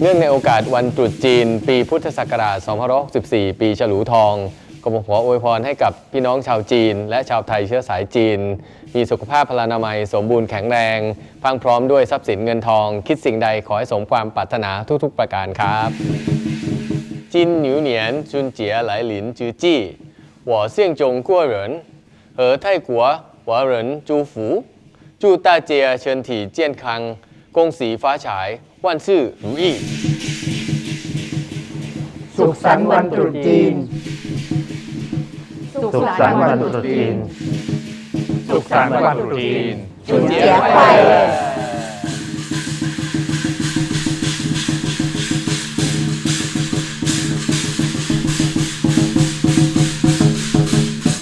เนื่องในโอกาสวันตรุษจีน ปีพุทธศักราช 2564 ปีฉลูทองก็ผมขออวยพรให้กับพี่น้องชาวจีน และชาวไทยเชื้อสายจีน มีสุขภาพพลานามัยสมบูรณ์แข็งแรงพังพร้อมด้วยทรัพย์สินเงินทอง คิดสิ่งใดขอให้สมความปรารถนาทุกๆประการครับ จินหนิวเหนียนจุนเจียไหลหลินจือจี้ 我姓中国人和泰国华人祝福祝大家身体健康恭喜发财万事如意 สุขสันต์วันตรุษจีน สุขสันต์วันตรุษจีน สุขสันต์วันตรุษจีน จุนเจีย快乐